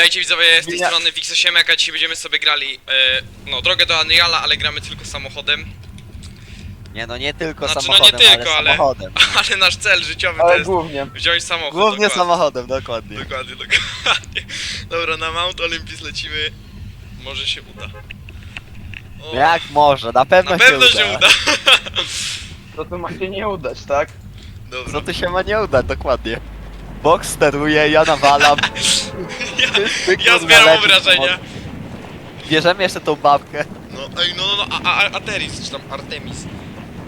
Witajcie widzowie z tej strony Wixosiemek, a dzisiaj będziemy sobie grali e, no drogę do Unreala, ale gramy tylko samochodem. Nie no, nie tylko Znaczy, no nie samochodem, tylko, ale- ale samochodem. Ale nasz cel życiowy to Ale jest głównie. wziąć samochód. Głównie dokładnie. samochodem, dokładnie. Dokładnie, dokładnie. Dobra, na Mount Olympus lecimy. Może się uda. O, Jak może, na pewno, na pewno się, się uda. To to ma się nie udać, tak? Dobra. Co tu się ma nie udać, dokładnie. Box steruje, ja nawalam. Ja, Ty, zbieram obrażenia. Bierzemy jeszcze tą babkę. No, ej, no, no, no, a, a, Ateris, czy tam Artemis.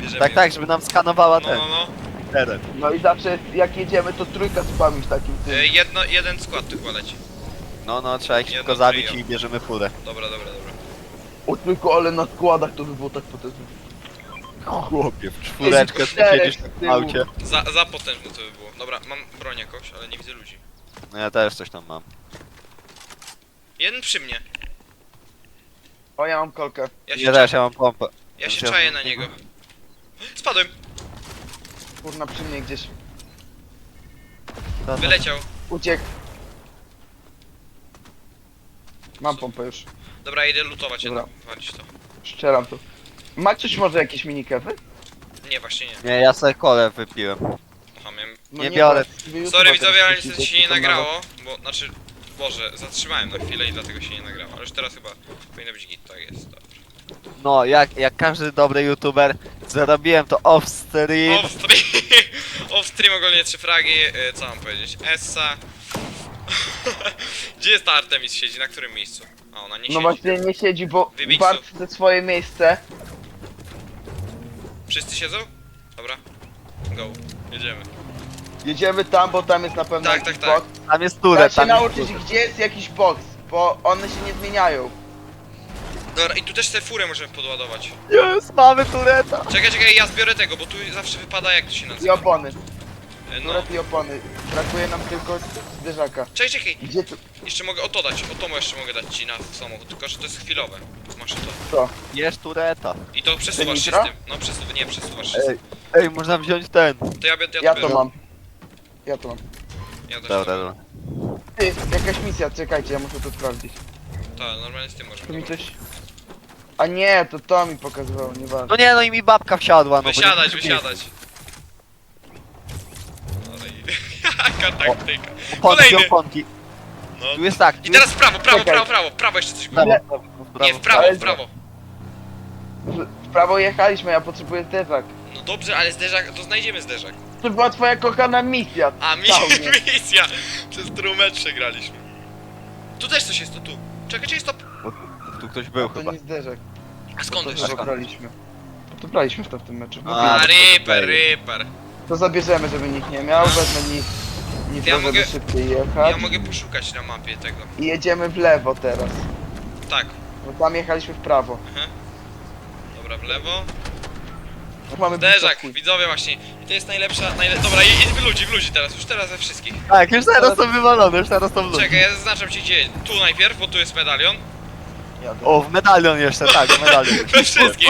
Bierzemy Tak, ją. tak, żeby nam skanowała No, ten no, no. teren. No i zawsze jak jedziemy to trójka spami w takim tym. E, jedno, jeden skład tu chyba leci. No, no, trzeba ich Jedno szybko zabić trio. i bierzemy furę. Dobra, dobra, dobra. O tylko ale na składach to by było tak potężne. Chłopie, w czwóreczkę tu czterech siedzisz z w tyłu. aucie. Za, za potężne to by było. Dobra, mam broń jakoś, ale nie widzę ludzi. No ja też coś tam mam. Jeden przy mnie. O ja mam kolkę. Ja się, Ja też, ja mam pompę. ja się czaję na niego. Spadłem, Kurna przy mnie gdzieś. To- to- wyleciał. Uciekł. Mam pompę już. Dobra, idę lutować Dobra. jedno, walić to. Strzelam tu. Ma coś może jakieś minikewy? Nie, właśnie nie. Nie, ja sobie kolę wypiłem. Aha, miałem... No Nie biorę. Sorry widzowie, ale niestety się nie nagrało, bo, znaczy... Boże, zatrzymałem na chwilę i dlatego się nie nagrało, ale już teraz chyba powinno być git, tak jest, dobra. No, jak, jak każdy dobry youtuber, zarobiłem to off stream. Off stream, off stream ogólnie trzy fragi, y, co mam powiedzieć, Essa. Gdzie jest ta Artemis siedzi, na którym miejscu? A ona nie No siedzi. właśnie nie siedzi, bo Wybić Bart chce swoje miejsce. Wszyscy siedzą? Dobra. Go. Jedziemy. Jedziemy tam, bo tam jest na pewno Tak, jakiś tak, tak. box. Tam jest Trzeba turę, się tam jest nauczyć, gdzie jest jakiś box, bo one się nie zmieniają. Dobra, i tu też tę furę możemy podładować. Jest, mamy tureta. Czekaj, czekaj, ja zbiorę tego, bo tu zawsze wypada jak to się I nazywa. opony. E, No. Turret i opony. Brakuje nam tylko zderzaka. Czekaj, czekaj, Gdzie tu? jeszcze mogę o to dać, o to mu jeszcze mogę dać ci na samochód, tylko że to jest chwilowe. Masz to. Co? Jest tureta. I to przesuwasz się z nitro? tym. No przesuw, nie przesuwasz się z Ej, tym. ej, można wziąć ten. To ja, ja, Ja to to biorę. mam. Ja to mam. Ja Dobra, dobra. Ty, jakaś misja, czekajcie, ja muszę to sprawdzić. Tak, normalnie z tym możemy. Tu mi dobra. coś... A nie, to to mi pokazywało, nieważne. No nie, no i mi babka wsiadła, no bo nie Wysiadać, wysiadać. Ale i- Jaka taktyka. Kolejny. opony. No. Tu jest tak, tu I teraz w prawo, prawo, Czekaj. prawo, prawo, prawo jeszcze coś Prawo, było. Nie, w prawo, w prawo. W w prawo jechaliśmy, ja potrzebuję zderzak. No dobrze, ale zderzak, to znajdziemy zderzak. To była twoja kochana misja. A, mi misja! Przez którą mecz przegraliśmy. Tu też coś jest, to tu. Czekaj, czekaj, stop. Tu ktoś był To chyba. nie zderzak. A skąd to jeszcze? chyba braliśmy. To braliśmy w to w tym meczu. A, A, to Reaper. Reaper. To zabierzemy, żeby nikt nie miał, wezmę nich. Nitro, Ja mogę- szybciej jechać. Ja mogę poszukać na mapie tego. I jedziemy w lewo teraz. Tak. Bo tam jechaliśmy w prawo. Dobra, w lewo. Mamy Zderzak, blisko chuj. widzowie właśnie. I to jest najlepsza, najle... Dobra, jedź w ludzi, w ludzi teraz, już teraz we wszystkich. Tak, już teraz są wywalone, już teraz są w Czekaj, ja zaznaczam ci gdzie. Tu najpierw, bo tu jest medalion. O, w medalion jeszcze, tak, w medalion. We wszystkich.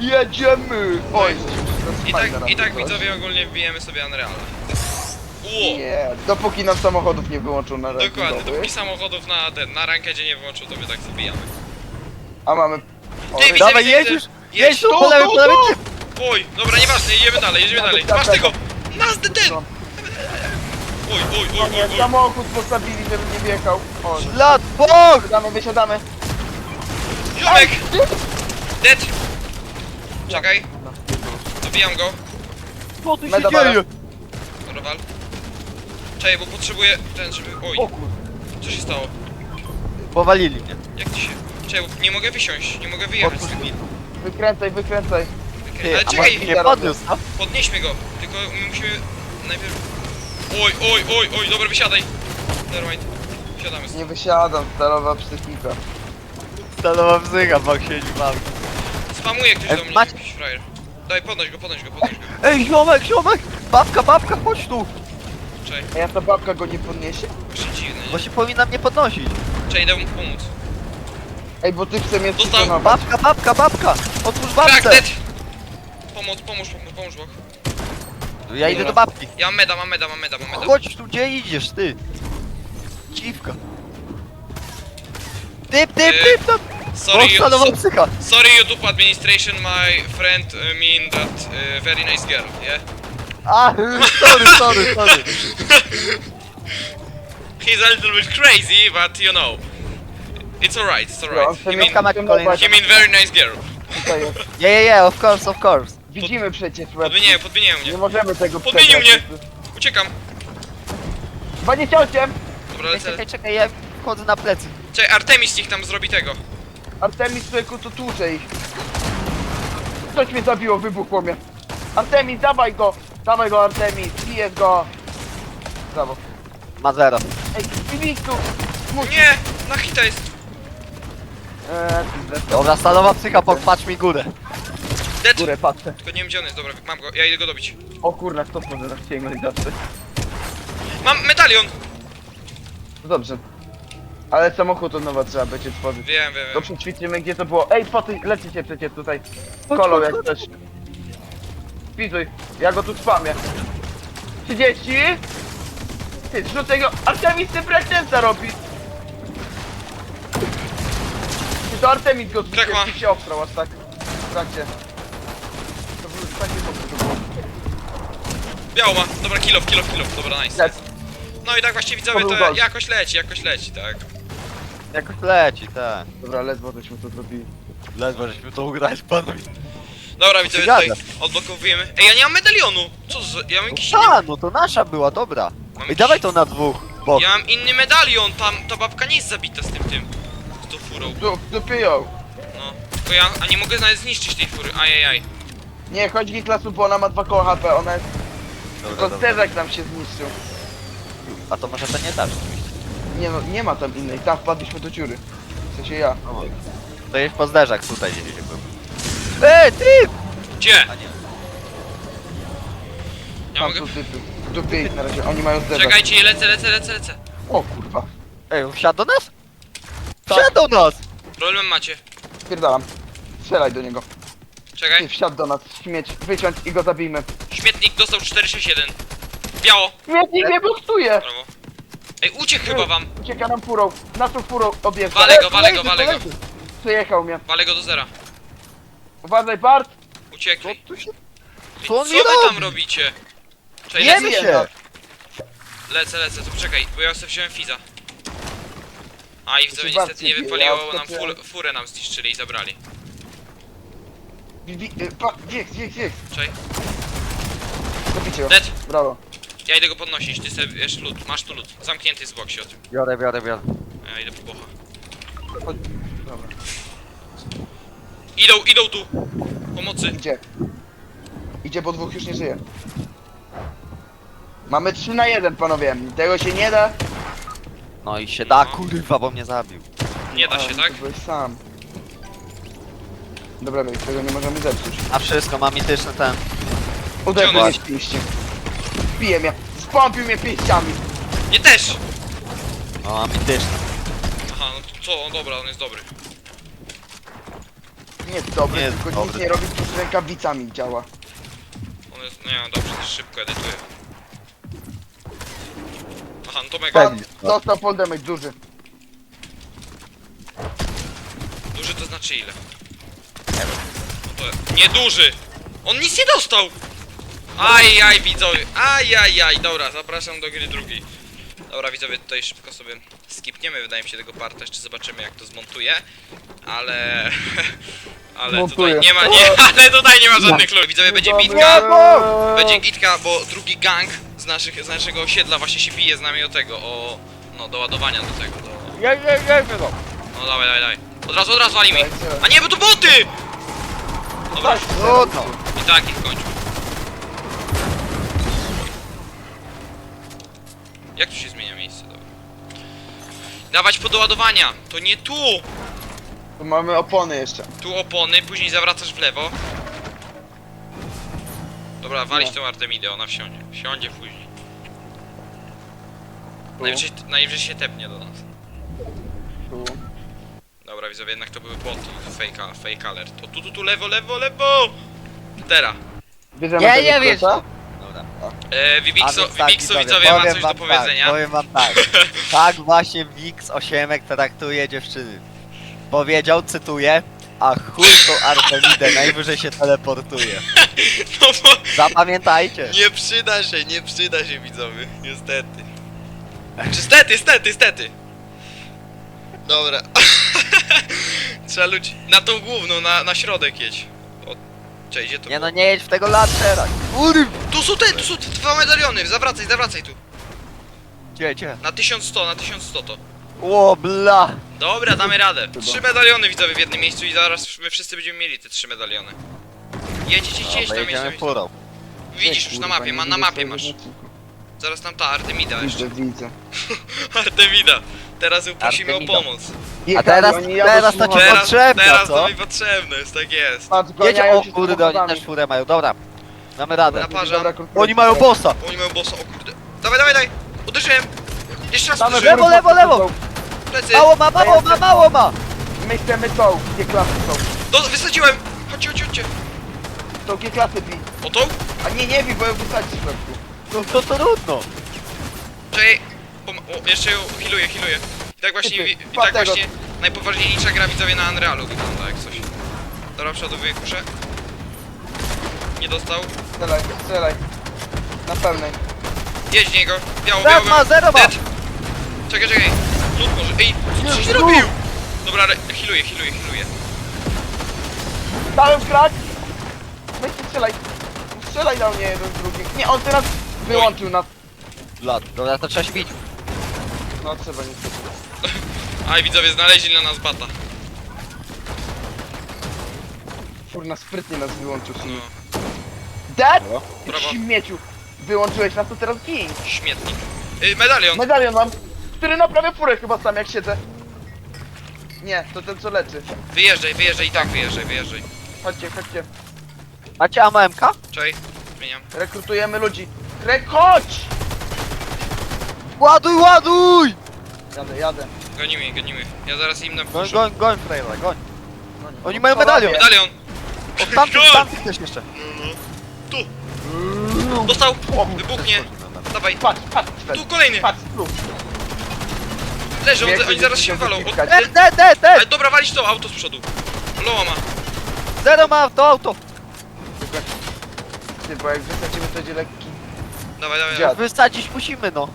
Jedziemy! Oj, I tak, i tak widzowie ogólnie wbijemy sobie Unreala. Ło! Nie, dopóki nam samochodów nie wyłączą na Dokładnie, rankingowy. dopóki samochodów na ten, na rankedzie nie wyłączył, to my tak zabijamy. A mamy... O, widzę, Dawaj, widzę, jedź widzę. Jedź, Jedź tu, po lewej, po! Oj, dobra, nieważne, jedziemy dalej, jedziemy dalej. Masz tego. Nas ten! ten. Oj, oj, oj, oj, oj. samochód postawili, żeby nie wjechał. O, Lat, Bóg! wysiadamy, wysiadamy. Ziomek! Dead! Czekaj, dobijam go. Co tu się Meda bara. dzieje? Dobra, wal. Czekaj, bo potrzebuję ten, żeby... Oj, kur... co się stało? Powalili mnie. Jak ci się... Czekaj, bo nie mogę wysiąść, nie mogę wyjechać z tego. Wykręcaj, wykręcaj. Ty, Ale a czekaj, może nie podniósł, no? podnieśmy go, tylko my musimy najpierw... Oj, oj, oj, oj, dobra, wysiadaj. Nevermind. Wsiadamy. Nie wysiadam, stalowa psychika. Stanowa bzyga, bo się nie bawi. Spamuje ktoś E, do mnie, macie- jakiś frajer. Daj, podnoś go, podnoś go, podnoś go. Ej, ziomek, ziomek! Babka, babka, chodź tu! Czekaj, A ja ta babka go nie podniesie? właśnie dziwne, Bo nie? się powinna mnie podnosić. Czekaj, idę mu pomóc. Ej, bo ty chce mnie Dostał. Babka, babka, babka! Otwórz Crack, babkę! dead! Pomóc, pomóż, pomóż, pomóż, bo... Ja idę do babki. Ja mam meda, mam meda, mam meda, mam meda. Chodź tu, gdzie idziesz, ty? Dziwka. Typ, typ, Y, typ. Sorry, stanowa so, psycha. sorry YouTube administration, my friend uh, mean that uh, very nice girl, yeah? A, sorry, sorry, sorry. He's a little bit crazy, but you know. It's alright, it's No, alright. He mean, Kamek kolejny. he mean very nice girl. Jest. Yeah, yeah, yeah, of course, of course. Widzimy przecież łeb. Podmieniają, podmieniają Nie mnie. możemy tego Podmienił przegrać. Uciekam. 28! Dobra, Czekaj, lecę. czekaj, czekaj, ja wchodzę na plecy. Czekaj, Artemis niech tam zrobi tego. Artemis człowieku to tłucze ich. Coś mnie zabiło, wybuchło mnie. Artemis, dawaj go! Dawaj go Artemis, bijesz go! Brawo. Ma zero. Ej, Filistu! Nie! Na hita jest. Eee, Dobra, stanowa psycha, patrz mi górę. Dead. górę patrzę. Tylko nie wiem gdzie on jest, dobra, mam go, ja idę go dobić. O kurna, kto może raz sięgnąć zawsze? Mam medalion! No dobrze. Ale samochód od nowa trzeba będzie tworzyć. Wiem, wiem, To wiem. przećwiczymy gdzie to było. Ej, foty, lecicie przecież tutaj. Kolą jak też. Wpisuj, ja go tu spamię. 30? Ty, zrzucę go. Artemis ty breakdance'a robi. Ty to Artemis go zrzucił, się obstrał aż tak. W trakcie. Takie mocne to było. Biało ma, dobra, kill off, kill off, kill off, dobra, nice. Lec. No i tak właściwie widzowie To jakoś leci, jakoś leci, tak. Jakoś leci, tak. Dobra, ledwo żeśmy to zrobili. Ledwo żeśmy to ugrali, panowie. Dobra, widzowie Zgadza. tutaj odblokowujemy. Ej, ja nie mam medalionu! Co za... ja mam jakiś inny... A, no to nasza była, dobra. Mam I jakiś... dawaj to na dwóch, bo... Ja mam inny medalion, tam ta babka nie jest zabita z tym tym. Z tą furą, Tu, tu no. Tylko ja, a nie mogę nawet zniszczyć tej fury, ajajaj. Nie, chodź Giklasu, bo ona ma 2 koła HP, ona jest... Dobra, Tylko nam się zniszczył. A to może to nie dasz oczywiście. Nie no, nie ma tam innej, tam wpadliśmy do dziury. W sensie ja. No, to jest po zderzak tutaj gdzieś był. Ej, ty! Gdzie? A nie. Ja Tam mogę... są typy. W dupie ich na razie, oni mają zderzak. Czekajcie, lecę, lecę, lecę, lecę. O kurwa. Ej, on wsiadł do nas? Tak. Wsiadł do nas! Problem macie. Spierdalam. Strzelaj do niego. Czekaj. wsiadł do nas, śmieć, wyciąć i go zabijmy. Śmietnik dostał 461. Biało. Śmietnik mnie boostuje! Brawo. Ej, uciekł chyba wam. Ucieka nam furą, naszą furą objeżdża. Walę go, Ej, walę go, walę go. Przejechał mnie. Walę go do zera. Uważaj Bart! Co Uciekli. tu się... Ej, co wy tam robi? robicie? Czekaj, Jemy lecę, się! lecę, lecę, to poczekaj, bo ja sobie wziąłem Fiza. A i się niestety nie wypaliło, bo nam furę nam zniszczyli i zabrali. Bibi, y, pa? Czekaj. Zabicie go. Dead. Brawo. Ja idę go podnosić, ty sobie wiesz lód, masz tu lód. Zamknięty jest w boksie od. Biorę, biorę, biorę. Ja idę po bocha. Chodź. Dobra. Idą, idą tu! Pomocy. Idzie. Idzie, bo dwóch już nie żyje. Mamy 3 na 1, panowie. Tego się nie da. No i się da, kurwa, bo mnie zabił. Nie da się, tak? Byłeś sam. Dobra, my tego nie możemy zepsuć. A wszystko, ma mityczny ten. Uderzył Gdzie on mnie z pięści. Bije mnie. Spąpił mnie pięściami. Nie też! No, ma mityczny. Aha, no to co, no dobra, on jest dobry. Nie jest dobry, Nie jest tylko nic dobry. nie robi, tylko z rękawicami działa. On jest, nie no dobrze, też szybko edytuje. Aha, no to mega. Pan dostał fall damage duży. Duży to znaczy ile? No to nie duży! On nic nie dostał! Aj, aj, widzowie, aj, aj, aj, dobra, zapraszam do gry drugiej. Dobra, widzowie, tutaj szybko sobie skipniemy, wydaje mi się, tego parta, jeszcze zobaczymy jak to zmontuje, ale... Ale tutaj nie ma, nie, ale tutaj nie ma żadnych luk. Widzowie, będzie bitka, będzie gitka, bo drugi gang z, naszych, z naszego osiedla właśnie się bije z nami o tego, o... No, do ładowania do tego, do... Nie, nie, nie, no. No dawaj, dawaj, dawaj. Od razu, od razu wali mi. A nie, bo to boty! Dobra, Trudno. i tak ich kończę. Jak tu się zmienia miejsce? Dobra. Dawać podoładowania! To nie tu! Tu mamy opony jeszcze. Tu opony, później zawracasz w lewo. Dobra, walić tą Artemidę, ona wsiądzie. Wsiądzie później. Najwyżej, najwyżej się tepnie do nas. Dobra, widzowie, jednak to były boty. Fake, fake alert. To tu, tu, tu, lewo, lewo, lewo! Teraz. Bierzemy Nie, tego nie wiesz. Dobra. E, A Wibixo, więc tak, widzowie ma powiem coś do wam powiedzenia. Tak, powiem wam tak. tak właśnie Wix 8 traktuje dziewczyny. powiedział, cytuję, a chuj tą Artemidę, najwyżej się teleportuje. No bo Zapamiętajcie. nie przyda się, nie przyda się widzowie, niestety. Czy stety, stety, stety. Dobra. Trzeba ludzi... Na tą główną, na, na środek jedź. O, cześć, gdzie to Nie było? no, nie jedź w tego lancera. Kurw! Tu są te, tu są te dwa medaliony, zawracaj, zawracaj tu. Gdzie, gdzie? Na 1100, na 1100 to. O, bla! Dobra, damy radę. Trzy medaliony widzowie w jednym miejscu i zaraz my wszyscy będziemy mieli te trzy medaliony. Jedź, jedź, jedź, jedź, tam jedź, jedziemy tam jedź. furą. Widzisz już na mapie, ma, na mapie masz. Zaraz tam ta Artemida jeszcze. Widzę, widzę. Artemida. Teraz ją prosimy o Artemida. pomoc. A Jechali, teraz, oni teraz to ci samochodem. Teraz, potrzebna, teraz co? to mi potrzebne jest, tak jest. Patrz, ganiają o się kurde, oni samochodami. też furę mają, dobra. Damy radę. Dobra. Oni mają bossa! Oni mają bossa, o kurde. Dawaj, dawaj, dawaj. Uderzyłem. Jeszcze raz Damy uderzyłem. Lewo, lewo, lewo! Plecy. Mało ma, mało ma, mało ma! My chcemy tą, gdzie klasy są. Do, wysadziłem. Chodźcie, chodźcie, chodźcie. Tą gdzie klasy bi. O tą? A nie, nie bi, bo ją wysadzisz w. No to trudno. Czekaj. Pom- o, jeszcze ją healuję, healuję. Tak właśnie, i tak właśnie najpoważniejsza gra widzowie na Unrealu wygląda jak coś. Dobra, przodowuję kuszę. Nie dostał. Strzelaj, strzelaj. Na pełnej. Jedź niego. Biało, Zero biało, ma, biało. zero ma! Dead. Czekaj, czekaj. Lud może. Ej, co Nie, lud. zrobił? Dobra, re- healuję, healuję, healuję. Dałem krak! Weź ty strzelaj. Strzelaj do mnie jeden z drugich. Nie, on teraz wyłączył nas. Blat, dobra, to trzeba śmić. No trzeba niestety. Aj, widzowie, znaleźli dla nas bata. Kurna, sprytnie nas wyłączył. No, Dead? Ty Brawo. śmieciu. Wyłączyłeś nas, to teraz gin. śmietnik. Y, medalion. Medalion mam, który naprawia furę chyba sam jak siedzę. Nie, to ten co leczy. Wyjeżdżaj, wyjeżdżaj i tak wyjeżdżaj, wyjeżdżaj. Chodźcie, chodźcie. Macie AMK? Czekaj, zmieniam. Rekrutujemy ludzi. Chodź! Ładuj, ładuj! Jadę, jadę. Gonimy, gonimy. Ja zaraz im Goń, napuszczę. goń, goń, frajera, goń. Oni mają medalion. Medalion. Od tamtych, Goń! tamtych też jeszcze. Tu. Dostał. Wybuchnie. Dawaj. Patrz, patrz, patrz. Tu kolejny. Patrz, tu. Leży, on, oni zaraz się walą. O, wyciskać. Dead, dead, dead, ale dead! dobra, walić to auto z przodu. Loa ma. Zero ma to auto. Ty, bo jak wysadzimy to będzie lekki. Dawaj, dawaj. Dziad. Wysadzić musimy, no.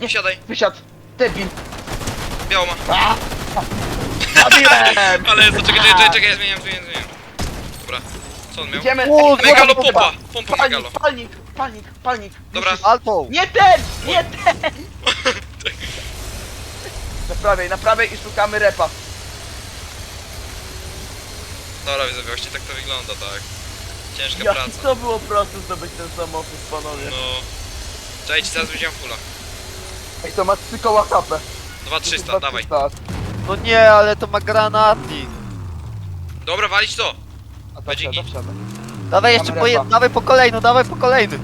Nie siadaj. Wysiadł. Debil. Biało ma. A! Zabiłem! Ale to czekaj, czekaj, czekaj, czekaj, ja zmieniam, zmieniam, zmieniam. Dobra. Co on miał? Idziemy. O, Ej, Megalo pompa. popa. Pompa megalo. Palnik, palnik, palnik, palnik. Dobra. Alto. Nie ten! Nie ten! Na prawej, na prawej i szukamy repa. Dobra, widzowie, właśnie tak to wygląda, tak. Ciężka Jak praca. to było prosto zdobyć ten samochód, panowie. No. Czekajcie, zaraz będziemy fulla. Ej, to ma 3 koła HP. 2300, dawaj. No nie, ale to ma granatnik. Dobra, walić to. A to Będzie wsiada, wsiada. Dawaj jeszcze po repa. jed... dawaj po kolejny, dawaj po kolejny.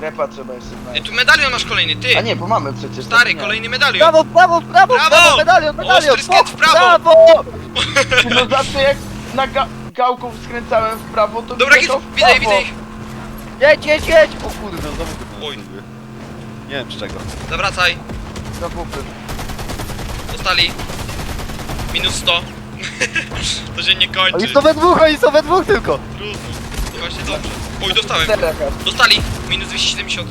Repa trzeba jeszcze Ty, znaleźć. tu medalion masz kolejny, ty. A nie, bo mamy przecież. Stary, kolejny medalion. Prawo, w prawo, w prawo, w Brawo! prawo, medalion, medalion. Ostry skręt w prawo! Brawo! No zawsze jak na ga gałką skręcałem w prawo, to Dobra, widzę git, to w widzę, ich, prawo. widzę ich. Jedź, jedź, jedź! O kurde, no znowu Oj. Nie wiem z czego. Zawracaj. Na bupy. Dostali. Minus 100. to się nie kończy. Oni są we dwóch, oni są we dwóch tylko. Trudno. To właśnie dobrze. Oj, dostałem. Czterech. Dostali. Minus 270.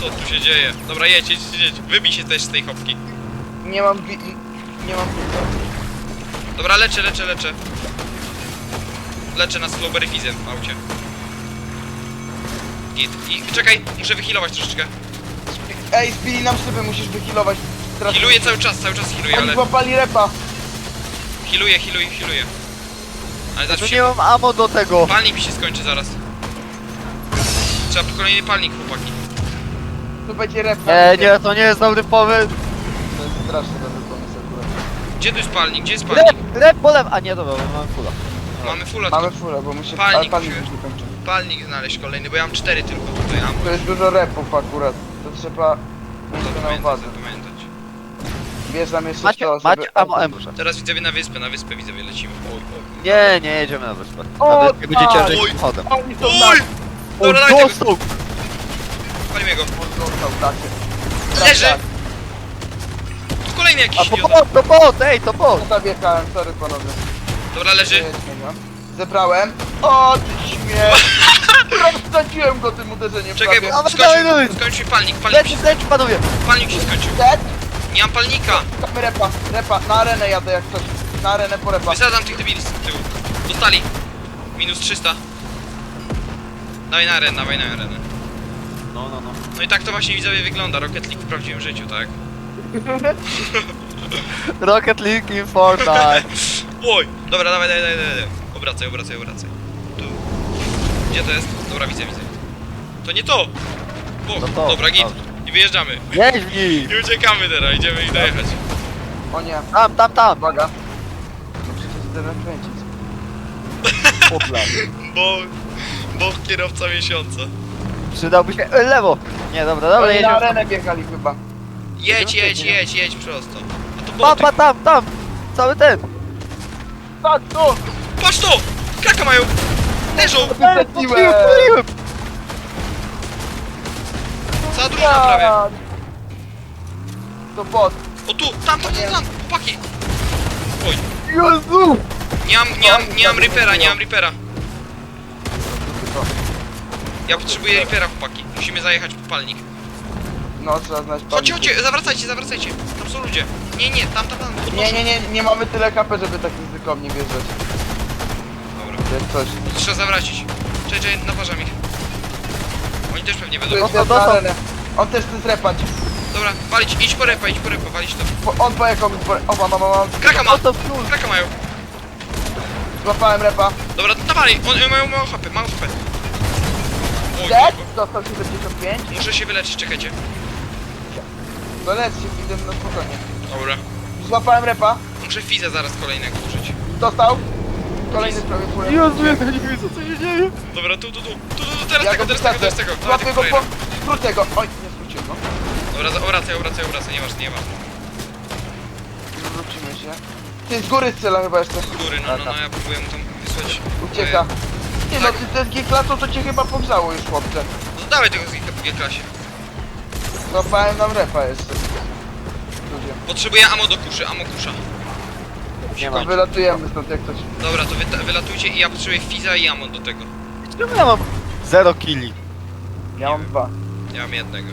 Co tu się dzieje? Dobra, jedź, jedź, jedź. Wybij się też z tej hopki. Nie mam wi... Nie mam. Dobra, leczę, leczę, leczę. Leczę na slowberry fizem w aucie. Git. I czekaj, muszę wyhealować troszeczkę. Ej, spili nam szyby, musisz wyhealować. Teraz Healuję cały czas, cały czas healuję, Oni ale... złapali repa. Healuję, healuję, healuję. Ale zaraz nie się... mam ammo do tego. Palnik mi się skończy zaraz. Trzeba po kolejny palnik, chłopaki. Tu będzie repa. Nie, nie, to nie jest dobry pomysł. To jest strasznie dobry pomysł akurat. Gdzie tu jest palnik? Gdzie jest palnik? Rep, rep polem, a nie, dobra, mam kula. Mamy fulla, Mamy tylko furę, bo my się... Palnik ale palnik nie kończy. palnik znaleźć kolejny, bo ja mam cztery tylko tutaj, a To jest dużo repów akurat. To trzeba... to mieć to na uwadze. to pamiętać. Bierz jeszcze Macie, to, macie żeby... ammo M. Teraz widzowie na wyspę, na wyspę widzowie lecimy. Oj, oj. Nie, nie jedziemy na wyspę. O, Na wyspie będzie tak. ciężej Oj. samochodem. Oni są Oj! Dobra, O, daj tego, dostał! palimy go. On został, tak. Leży! kolejny jakiś A to idiota. bot, to bot, ej, to bot! Zabiegałem, sorry panowie. Dobra, leży. Nie. Zebrałem. O, ty śmiech! Rozsadziłem go tym uderzeniem Czekaj, prawie. bo Dawaj, dawaj, skończył, skończył mi palnik, palnik, Leć, leć, panowie! palnik się skończył. Dead? Nie mam palnika. Mamy repa, repa, na arenę jadę jak coś. Na arenę po repa. Wysadzam tych debili z tyłu. Dostali. Minus 300. Dawaj na arenę, dawaj na arenę. No, no, no. No i tak to właśnie widzowie wygląda Rocket League w prawdziwym życiu, tak? Rocket League in Fortnite. Oj! Dobra, dawaj, dawaj, dawaj, dawaj. Obracaj, obracaj, obracaj. Tu. Gdzie to jest? Dobra, widzę, widzę. To nie to! O, To to, dobra, git. dobrze. I wyjeżdżamy. Jedź w nich! I uciekamy teraz, idziemy ich dojechać. O nie, Tam, tam, tam! uwaga. No przecież teraz kręcić. Popla. Bo... Bo kierowca miesiąca. Przydałby się... E, lewo! Nie, dobra, dobra, Oni na jedziemy. arenę biegali chyba. Jedź, jedź, jedź, jedź prosto. A to Pa, boty. pa, tam, tam! Cały ten! Tak, tu! Patrz to! Kraka mają! Leżą! Wysadziłem! Cała drużyna prawie. To bot. O tu, tam, tam, tam, tam, chłopaki! Oj, Jezu! nie mam, nie mam, nie mam Reapera, nie mam Reapera. Tylko. Ja potrzebuję Reapera, chłopaki. Musimy zajechać po palnik. No, trzeba znaleźć Chodźcie, palnik. chodźcie, zawracajcie, zawracajcie. Tam są ludzie. Nie, nie, tam, tam, tam. pod Nie, nosem. nie, nie, nie mamy tyle KP, żeby tak ryzykownie wjeżdżać. Dobra, coś. trzeba zawracić. Czekaj, czekaj, naparzam ich. Oni też pewnie będą. jest Dostał, na dostał. On też chce zrepać. Dobra, walić, idź po repa, idź po repa, walić to. Po- On pojechał mi po... O, mam, mam, mam. Kraka ma! O to plus! Kraka mają. Złapałem repa. Dobra, dawaj, oni mają mało HP, mało HP. Oj, Dead? Dostał 75. oj. Muszę się wyleczyć, czekajcie. No leć się, idę na spokojnie. Dobra. Złapałem repa. Muszę fizę zaraz kolejnego użyć. Dostał. Kolejny prawie. Jezu, ja nie widzę, co się dzieje! Dobra, tu, tu, tu, tu, tu, tu teraz Ja tego, go teraz tego, wysadzę. teraz tego. Dawaj Złapię tego go po... frajera. Skrócę go. Oj, nie skróciłem go. Dobra, za- obracaj, obracaj, obracaj, nieważne, nieważne. Wrócimy się. Ty z góry strzela chyba jeszcze. Z góry, no, no, no, ja próbuję mu tam wysłać. Ucieka. moje- Nie no, ty ten G-klasą to cię chyba pogrzało już chłopcze. No dawaj tego z G-klasie. Złapałem nam repa jeszcze. Ludzie. Potrzebuję ammo do kuszy, ammo kusza. Nie To mam. wylatujemy stąd jak coś. Dobra, to wy, wylatujcie i ja potrzebuję fiza i ammo do tego. Czemu ja mam zero killi? Ja mam dwa. Ja mam jednego.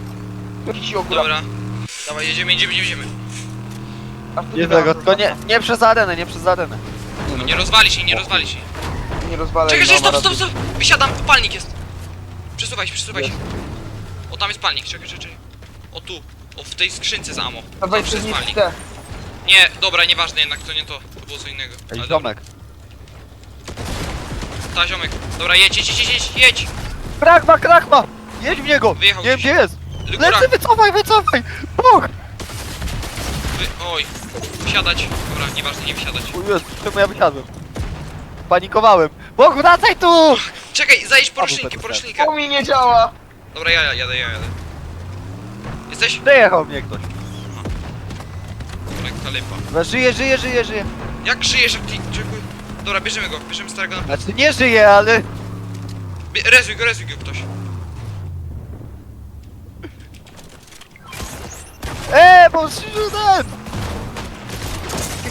Jakiś. Dobra. Dawaj, jedziemy, jedziemy, jedziemy. Nie tego, tylko nie, nie przez arenę, nie przez arenę. No nie rozwali się, nie rozwali się. Nie rozwalaj. Czekaj, czekaj, stop, stop, stop! Wysiadam, palnik jest. Przesuwaj się, przesuwaj się. O, tam jest palnik, czekaj, czekaj, czekaj. O tu, o w tej skrzynce z ammo. Dawaj Zawsze jest przez palnik. te. Nie, dobra, nieważne jednak, to nie to. To było co innego. Ej, Ale ziomek. Ta, ziomek. Dobra, jedź, jedź, jedź, jedź, jedź. Krakma, krakma! Jedź w niego! Wyjechał Nie wiem gdzieś. gdzie jest! Lecy, wycofaj, wycofaj! Bóg! wy... Oj. Wsiadać. Dobra, nieważne, nie wsiadać. O Jezu, czemu ja wysiadłem? Panikowałem. Bóg, wracaj tu! Czekaj, zajdź po A, bo roślinkę, po jest. roślinkę. To mi nie działa. Dobra, ja, ja jadę, ja jadę. Jesteś? Przejechał mnie ktoś. Lekka lipa. Dobra, żyje, żyje, żyje, żyje. Jak żyjesz, jak ty... Czekuj. Dobra, bierzemy go, bierzemy starego na... Znaczy nie żyje, ale... Bie- Rezuj go, rezuj go ktoś. Eee, bo!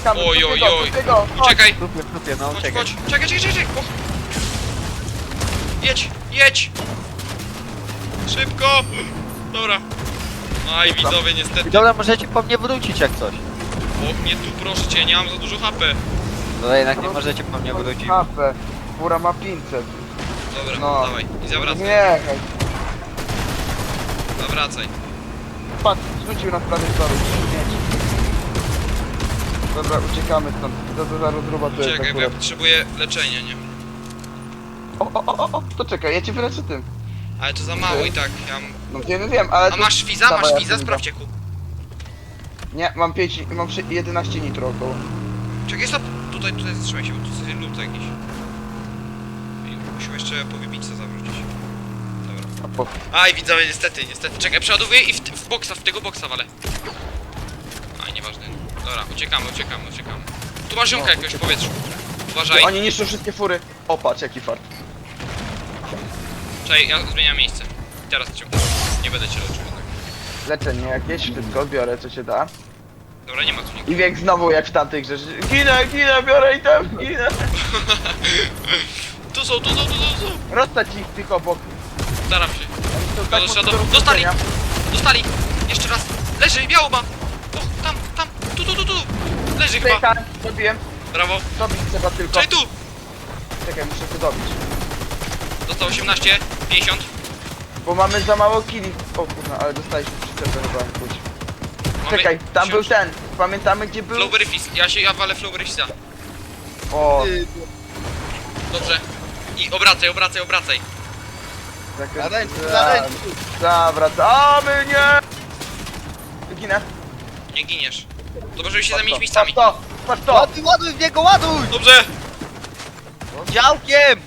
Uciekamy. Oj, oj, oj. do tego. Chodź. No czekaj. chodź. Czekaj, czekaj, czekaj. Och. Jedź, jedź. Szybko. Dobra. Aj, widzowie, niestety. Dobra, możecie po mnie wrócić jak coś. O, nie tu, proszę cię, nie mam za dużo HP. Dobra, jednak nie możecie po mnie wrócić. Kapę. Fura ma 500. Dobra, No. dawaj. I zawracaj. Nie, Zawracaj. patrz, zwrócił nas prawie story. Dobra, uciekamy stąd. To za rozruba to jest Czekaj, bo ja akurat. potrzebuję leczenia, nie? O, o, o, o, o, to czekaj, ja cię wyleczę tym. Ale to za mało i tak. Ja mam... No wiem, wiem, ale... A to- masz fiza? Dawaj, Masz ja fiza? fiza. Sprawdź ku. Nie, mam 5, mam szy- 11 nitro około. Czekaj, stop. Tutaj, tutaj zatrzymaj się, bo tu jest lód jakiś. I Musimy jeszcze po wybitce zawrócić. Dobra. A po... Aj, widzowie, niestety, niestety. Czekaj, przeładowuję i w, w boksa, w tego boksa walę. Aj, nieważne. Dobra, uciekamy, uciekamy, uciekamy. Tu masz ziomka No, jakiegoś w powietrzu. Uważaj. Oni niszczą wszystkie fury. O, patrz, jaki fart. Czekaj, ja zmieniam miejsce. Teraz cię Nie będę cię leczył. Leczenie jakieś, wszystko biorę co się da. Dobra, nie ma tu nikogo. I wiek znowu jak w tamtych rzeczy. Ginę, ginę, biorę i tam, ginę. Tu są, tu są, tu są, tu są. Rozstać ich tych obok. Staram się. To Szkoda, mocno szkoda. do Dostali! Dostali! Jeszcze raz! Leży, biało ma! O, tam, tam, tu, tu, tu, tu! Leży chyba! Pycha, dobiłem. Brawo! Dobić trzeba tylko. Czekaj tu! Czekaj, muszę to dobić. Dostał 18, 50. Bo mamy za mało killi. O kurna, ale dostaliśmy przyczepę chyba jakąś. Mamy Czekaj, tam był 10. ten. Pamiętamy gdzie był? Flowberry Fist. Ja się, ja walę Flowberry Fista. O, Ty, Dobrze. I obracaj, obracaj, obracaj. Za- zaręcz. Zawracamy, nie! Ginę. Nie giniesz. Dobrze, żeby się Patrz zamienić to, miejscami. Patrz to, patrz to! Ładuj, ładuj w niego, ładuj! Dobrze! Działkiem!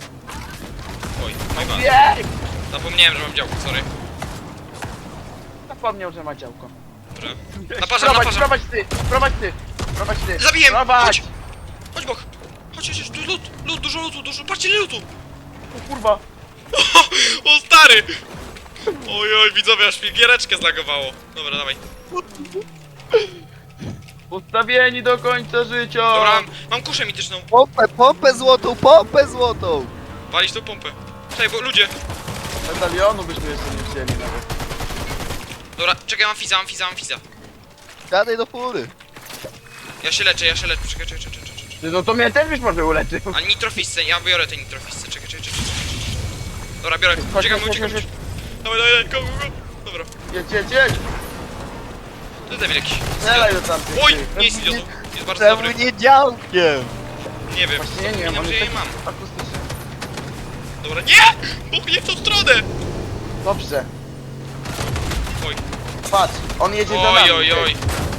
Oj, oj ma. Zapomniałem, że mam działko, sorry. Zapomniał, że ma działko. Dobrze. Naparzam, Prowadź, naparzam. prowadź ty, prowadź ty, prowadź ty. Zabiję! Prowadź! Chodź! Chodź bok! Chodź, chodź, chodź, tu jest lód, lód, dużo lutu, dużo, patrzcie ile lutu! O kurwa. O stary! Oj, oj, widzowie, aż mi giereczkę zlagowało. Dobra, dawaj. Ustawieni do końca życia. Dobra, mam, mam kuszę mityczną. Pompę, pompę złotą, pompę złotą! Walić tą pompę. Czekaj, bo ludzie. Medalionu byśmy jeszcze nie wzięli nawet. Dobra, czekaj, mam fiza, mam fiza, mam fiza. Gadaj do fury. Ja się leczę, ja się leczę. Czekaj, czekaj, czekaj, czekaj. czekaj. Ty, No to mnie też byś może uleczył. A nitrofisce, ja biorę te nitrofisce. Czekaj, czekaj, czekaj, czekaj. czekaj. Dobra, biorę. Chodź, Uciekam, chodź, uciekam. chodź, Dawaj, dawaj, dawaj, go, go, go. Dobra, Jedź, jedź, jedź. to jest debil jakiś. Strzelaj do tamtych. Oj, nie jest idiotą. Jest bardzo Czemu dobry. nie działkiem? Nie wiem. Właśnie nie, nie, wiem, on że jest ja je mam. akustyczny. Dobra, nie! Bo nie w tą stronę! Dobrze. Oj, Patrz, on jedzie oj, nami. oj, oj.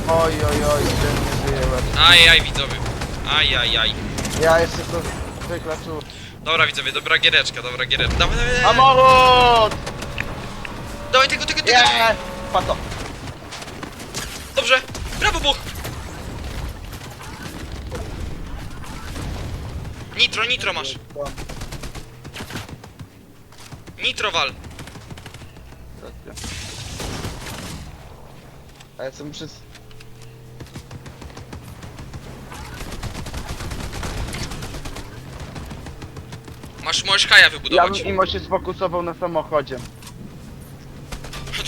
Oj, oj, oj, ten nie żyje. Aj, aj, widzowie. Aj, aj, aj. Ja jeszcze to wyklaczu. Dobra, widzowie, dobra giereczka, dobra giereczka. Dawaj, dawaj, dawaj. Samochód! Dawaj tego, tego, tego. Nie! Pato. Dobrze. Brawo, Bóg. Nitro, nitro masz. Nitro wal. A ja muszę... s- Masz, możesz kaja Ja wybudować. bym mimo się sfokusował na samochodzie.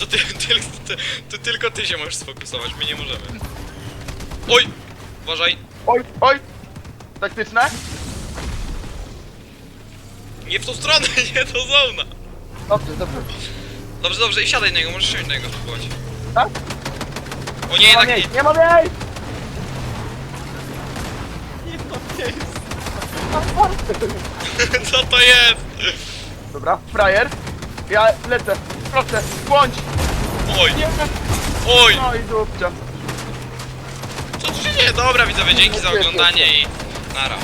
To, ty, ty, ty, to tylko ty się możesz sfokusować, my nie możemy. Oj! Uważaj. Oj, oj! Taktyczne? Nie w tą stronę, nie do zona. Dobrze, dobrze. Dobrze, dobrze, i siadaj na niego, możesz siąść na niego spróbować. Tak? O nie, Nie ma jednak nie. miejsc, nie ma miejsc! Co to jest? Dobra, frajer. Ja lecę. Proszę, bądź! Oj, Nie, oj! no i dupcia. Co tu się dzieje? Dobra, widzowie, dzięki za oglądanie i nara.